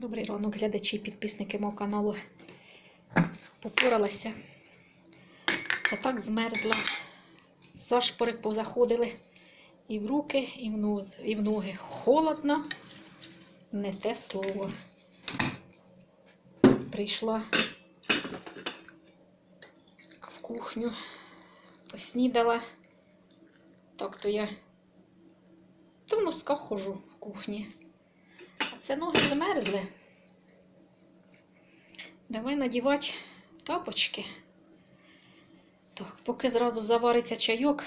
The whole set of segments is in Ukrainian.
Добрий ранок, глядачі, і підписники мого каналу. Попоралася. Та так змерзла. Зашпори позаходили і в руки, і в, ноз, і в ноги. Холодно, не те слово. Прийшла в кухню, поснідала. Так то я в носках хожу в кухні. Це ноги замерзли. Давай надівати тапочки. Так, поки зразу завариться чайок,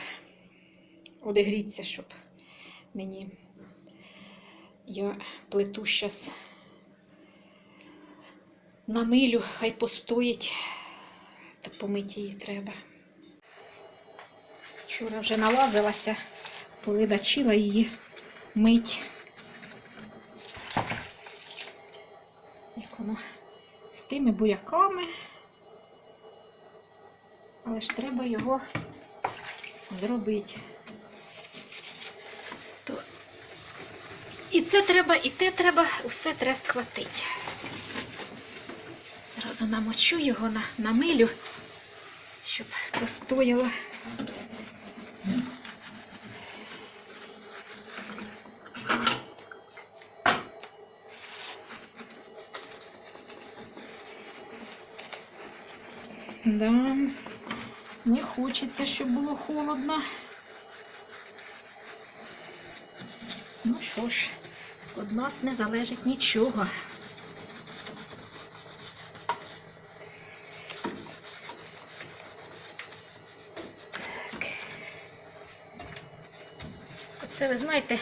одігріться, щоб мені я плиту зараз намилю, хай постоїть, та помити її треба. Вчора вже налазилася, коли дочила її мить. Воно з тими буряками. Але ж треба його зробити. То... І це треба, і те треба, усе треба схватити. Зразу намочу його на милю, щоб постояло. Да, не хочеться, щоб було холодно. Ну що ж, від нас не залежить нічого. Так. Оце ви знаєте,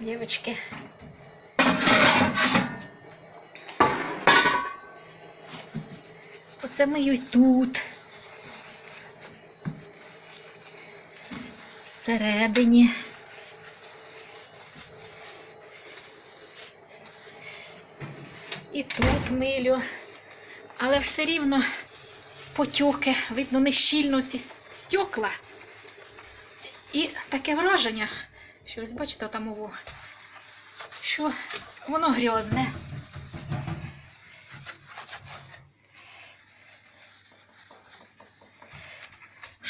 дівчатки, Оце мию й тут. Всередині. І тут милю. Але все рівно потьоки, видно, не щільно ці стекла. І таке враження, що ось бачите, там що воно грязне.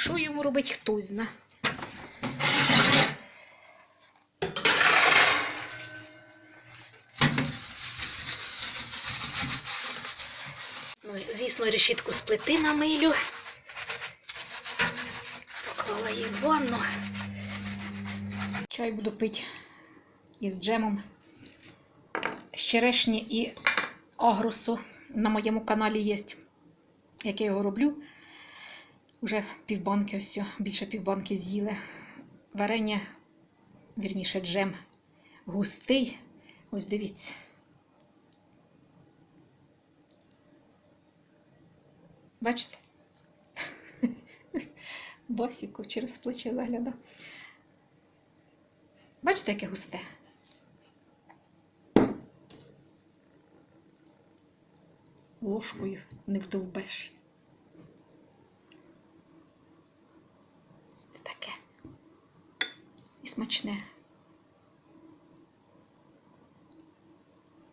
Що йому робить, хтось зна. Ну, звісно, решітку з плити намилю. Поклала її в ванну. Чай буду пити із джемом з черешні і агрусу. На моєму каналі є, як я його роблю. Уже півбанки ось, більше півбанки з'їли. Варення, вірніше, джем густий. Ось дивіться. Бачите? Босіку через плече заглядав. Бачите, яке густе? Ложкою не вдовбеш. Це таке. І смачне.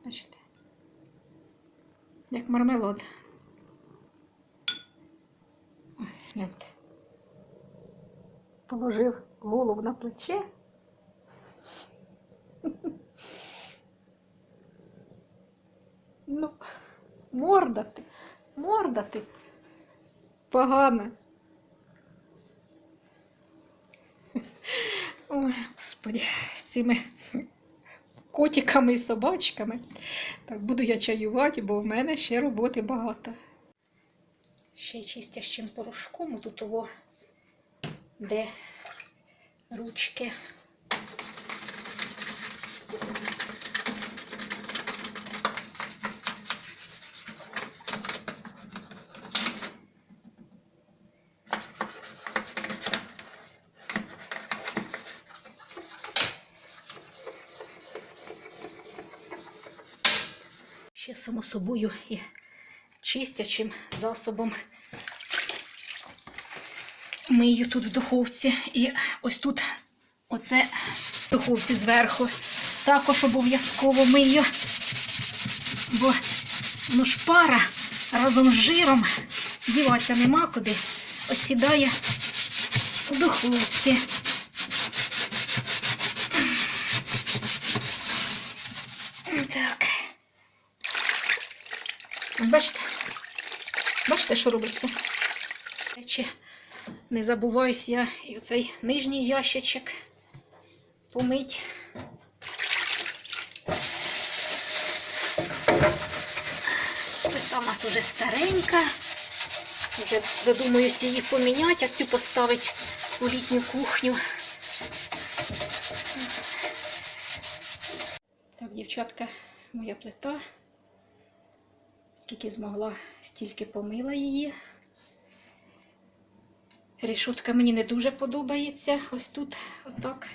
Бачите? Як мармелад. Ось, гляньте. Положив голову на плече. Ну, морда ти, морда Ой, господи, з цими котиками і собачками. Так, буду я чаювати, бо в мене ще роботи багато. Ще чистящим порошком тут того, де ручки. Само собою і чистячим засобом мию тут в духовці. І ось тут, оце в духовці зверху, також обов'язково мию. бо ну ж пара разом з жиром діватися нема куди. Осідає у духовці. Так. Бачите? Бачите, що робиться? Речі, не забуваюсь я і оцей нижній ящичок помить. Плита у нас уже старенька. Вже додумаюся її поміняти, а цю поставити у літню кухню. Так, дівчатка, моя плита. Скільки змогла, стільки помила її. Рішутка мені не дуже подобається. Ось тут, отак.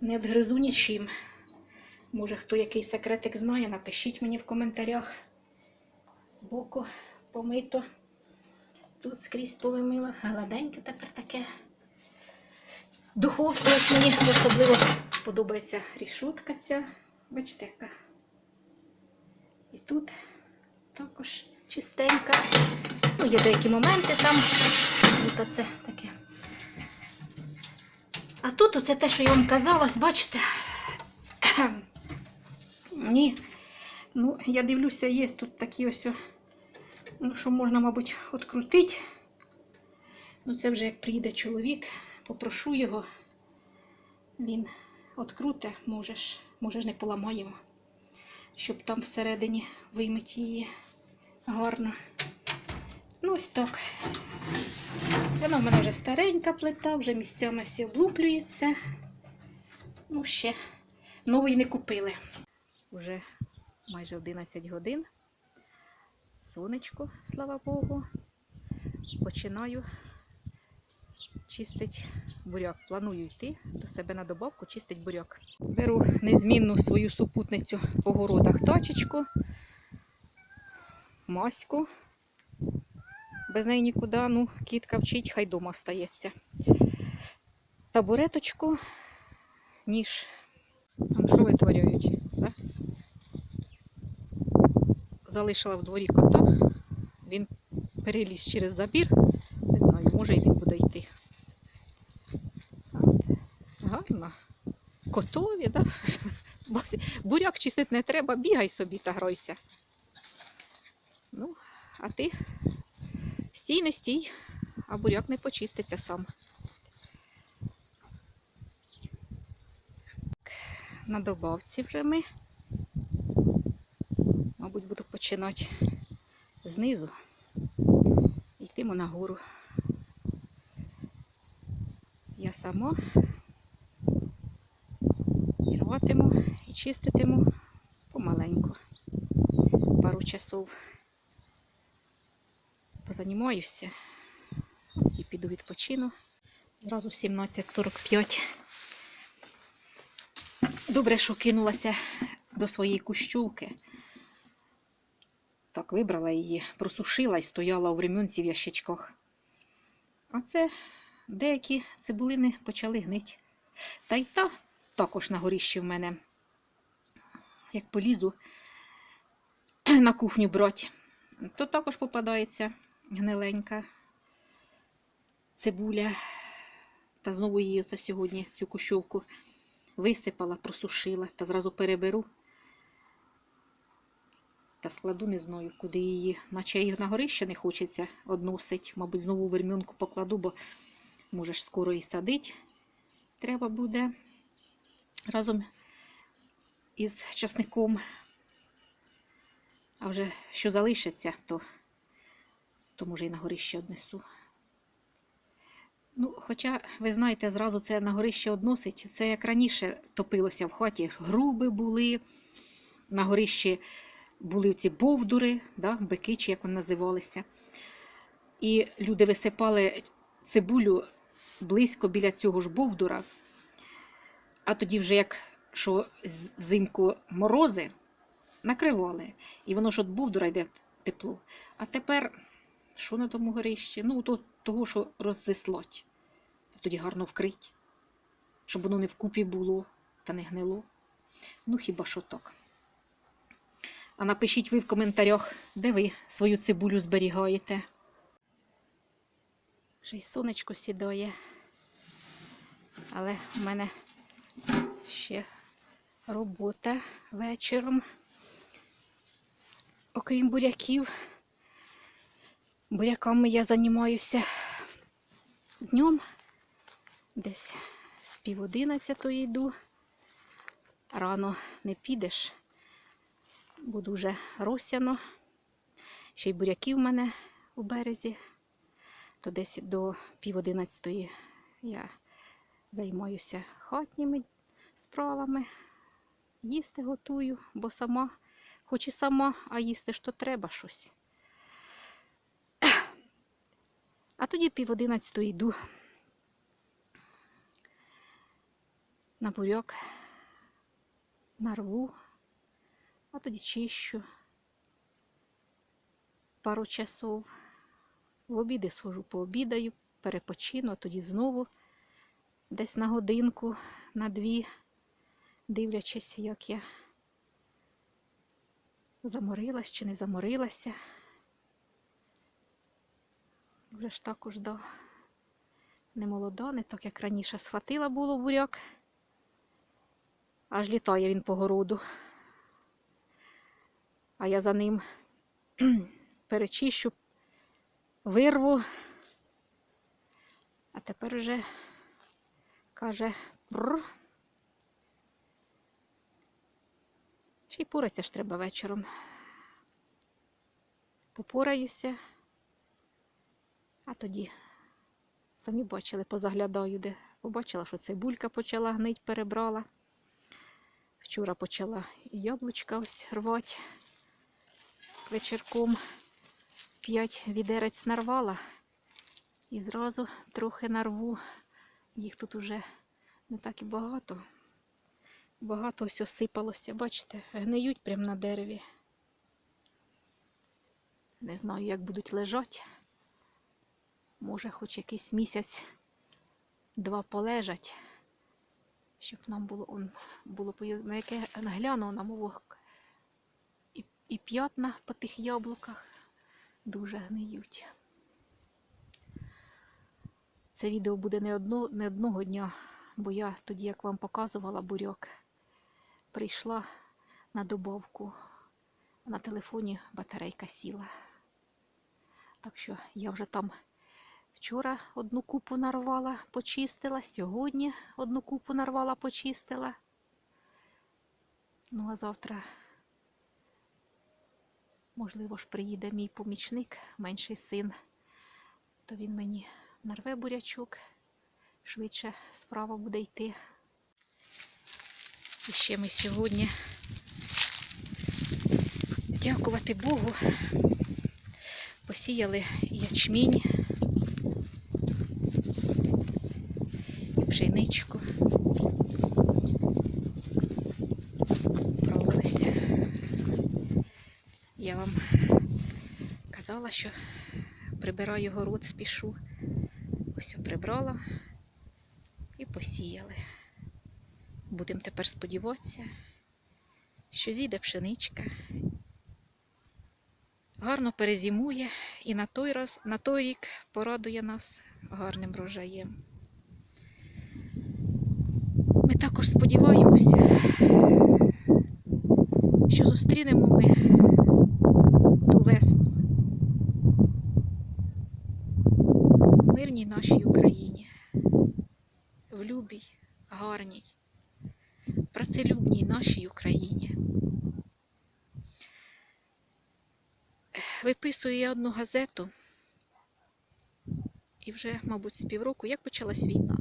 Не відгризу нічим. Може, хто який секретик знає, напишіть мені в коментарях. Збоку помито. Тут скрізь повимила. Гладеньке тепер таке. Духовці ось мені особливо подобається рішутка ця. Бачите, яка. І тут також чистенька. Ну, є деякі моменти там. Тут оце таке. А тут оце те, що я вам казала, бачите? Ні. Ну, я дивлюся, є тут такі ось, ну, що можна, мабуть, відкрутити. Ну, це вже як приїде чоловік, попрошу його. Він відкруте, можеш, можеш не поламаємо, щоб там всередині виймити її гарно. Ну, ось так. Вона в мене вже старенька плита, вже місцями всі облуплюється. Ну, ще нової не купили. Уже майже 11 годин. Сонечко, слава Богу. Починаю чистити буряк. Планую йти до себе на добавку, чистить буряк. Беру незмінну свою супутницю по городах тачечку, маську. Без неї нікуди, ну, кітка вчить, хай дома стається. Табуреточку, ніж. Там що витворяють? Да? Залишила в дворі кота. Він переліз через забір. Не знаю, може і він буде йти. От. Котові, да? Буряк чистити не треба, бігай собі та грайся. Ну, а ти стій, не стій, а буряк не почиститься сам. На добавці вже ми. Мабуть, буду починати знизу. Йтимо нагору. Я сама і рватиму, і чиститиму помаленьку. Пару часов позанімаюся. Тоді піду відпочину. Зразу 17.45. Добре, що кинулася до своєї кущовки. Так, вибрала її, просушила і стояла у временці в ящичках. А це деякі цибулини почали гнити. Та й та також на горіщі в мене. Як полізу на кухню брати, то також попадається гниленька цибуля. Та знову її оце сьогодні цю кущовку висипала, просушила та зразу переберу. Та складу не знаю, куди її, наче її на горище не хочеться односить. Мабуть, знову вермюнку покладу, бо може ж скоро і садить. Треба буде разом із часником. А вже що залишиться, то, то може і на горище однесу. Ну, хоча, ви знаєте, зразу це на горище односить. Це як раніше топилося в хаті. Груби були, на горищі були ці бовдури, да, бики, чи як вони називалися. І люди висипали цибулю близько біля цього ж бовдура. А тоді, вже як що взимку морози, накривали. І воно ж от бовдура йде тепло. А тепер, що на тому горищі? Ну, то, того, що роззислать. Тоді гарно вкрить, щоб воно не вкупі було та не гнило. Ну, хіба що так. А напишіть ви в коментарях, де ви свою цибулю зберігаєте. Вже й сонечко сідає. Але в мене ще робота вечором. Окрім буряків. Буряками я займаюся днем. Десь з пів одинадцятої йду. Рано не підеш, бо дуже росяно. Ще й буряки в мене у березі, то десь до пів одинадцятої я займаюся хатніми справами. Їсти готую, бо сама, хоч і сама, а їсти ж то треба щось. А тоді пів одинадцятої йду на бурьок, нарву, а тоді чищу пару часов. В обіди схожу пообідаю, перепочину, а тоді знову десь на годинку, на дві, дивлячись, як я заморилась чи не заморилася. Вже ж також до не молода, не так, як раніше схватила було буряк. Аж літає він по городу. А я за ним перечищу, вирву. А тепер вже каже бр. Ще й пораться ж треба вечором. Попораюся, а тоді самі бачили, позаглядаю, де побачила, що цибулька почала гнить, перебрала. Вчора почала і яблучка ось рвати вечірком. П'ять відерець нарвала і зразу трохи нарву. Їх тут уже не так і багато. Багато ось осипалося, бачите, гниють прямо на дереві. Не знаю, як будуть лежати. Може, хоч якийсь місяць, два полежать, щоб нам було он, було на яке глянула на мовок. І, і п'ятна по тих яблуках дуже гниють. Це відео буде не, одно, не одного дня, бо я тоді, як вам показувала буряк, прийшла на добавку. На телефоні батарейка сіла. Так що я вже там вчора одну купу нарвала, почистила, сьогодні одну купу нарвала, почистила. Ну, а завтра, можливо ж, приїде мій помічник, менший син, то він мені нарве бурячок, швидше справа буде йти. І ще ми сьогодні, дякувати Богу, посіяли ячмінь і пшеничку. Правилися. Я вам казала, що прибираю город, спішу. Ось прибрала і посіяли. Будемо тепер сподіватися, що зійде пшеничка. Гарно перезимує і на той раз, на той рік порадує нас гарним врожаєм. Ми також сподіваємося, що зустрінемо ми ту весну в мирній нашій Україні, в любій, гарній, працелюбній нашій Україні. Виписую я одну газету, і вже, мабуть, з півроку, як почалась війна.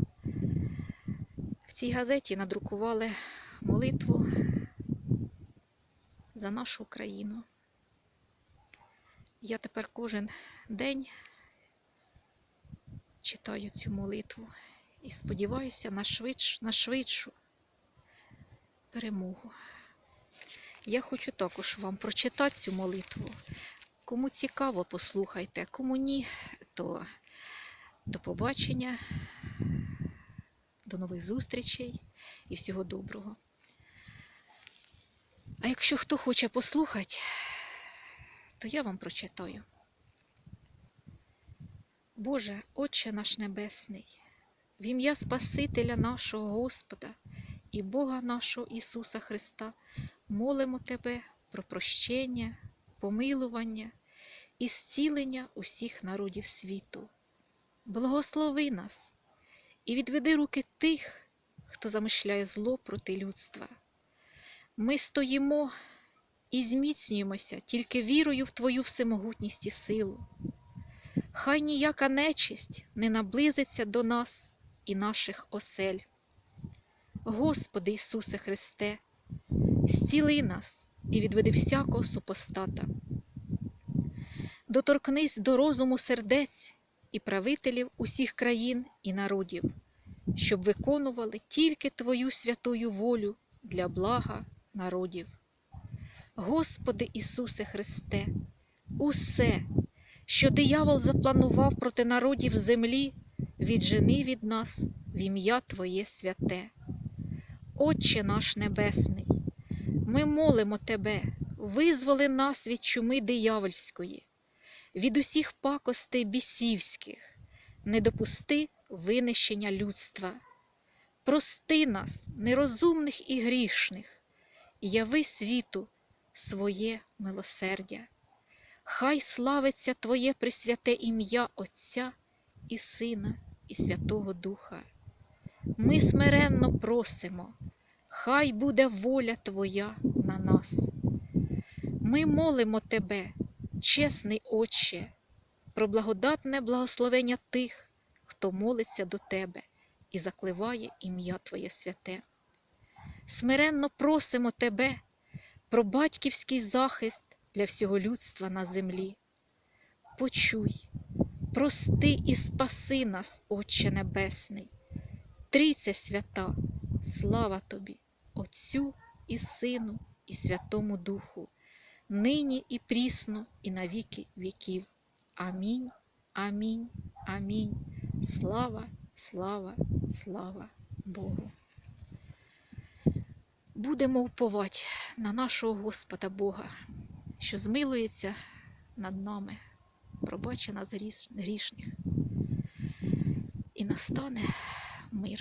В цій газеті надрукували молитву за нашу Україну. Я тепер кожен день читаю цю молитву і сподіваюся на, швидш, на швидшу перемогу. Я хочу також вам прочитати цю молитву. Кому цікаво, послухайте, кому ні, то до побачення, до нових зустрічей і всього доброго. А якщо хто хоче послухати, то я вам прочитаю. Боже, Отче наш Небесний, в ім'я Спасителя нашого Господа і Бога нашого Ісуса Христа молимо Тебе про прощення, помилування і зцілення усіх народів світу. Благослови нас і відведи руки тих, хто замишляє зло проти людства. Ми стоїмо і зміцнюємося тільки вірою в Твою всемогутність і силу. Хай ніяка нечисть не наблизиться до нас і наших осель. Господи Ісусе Христе, зціли нас і відведи всякого супостата. Доторкнись до розуму сердець і правителів усіх країн і народів, щоб виконували тільки Твою святую волю для блага народів. Господи Ісусе Христе, усе, що диявол запланував проти народів землі, віджени від нас в ім'я Твоє святе. Отче наш Небесний, ми молимо Тебе, визволи нас від чуми диявольської, від усіх пакостей бісівських, не допусти винищення людства. Прости нас, нерозумних і грішних, яви світу своє милосердя. Хай славиться Твоє пресвяте ім'я Отця і Сина, і Святого Духа. Ми смиренно просимо, хай буде воля Твоя на нас. Ми молимо Тебе, чесний Отче, про благодатне благословення тих, хто молиться до Тебе і закливає ім'я Твоє святе. Смиренно просимо Тебе про батьківський захист для всього людства на землі. Почуй, прости і спаси нас, Отче Небесний, Трійця свята, слава Тобі, Отцю і Сину, і Святому Духу, нині і прісно, і на віки віків. Амінь, амінь, амінь. Слава, слава, слава Богу. Будемо уповати на нашого Господа Бога, що змилується над нами, пробачить нас грішних, і настане мир.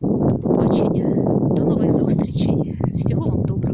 До побачення, до нових зустрічей. Всього вам доброго.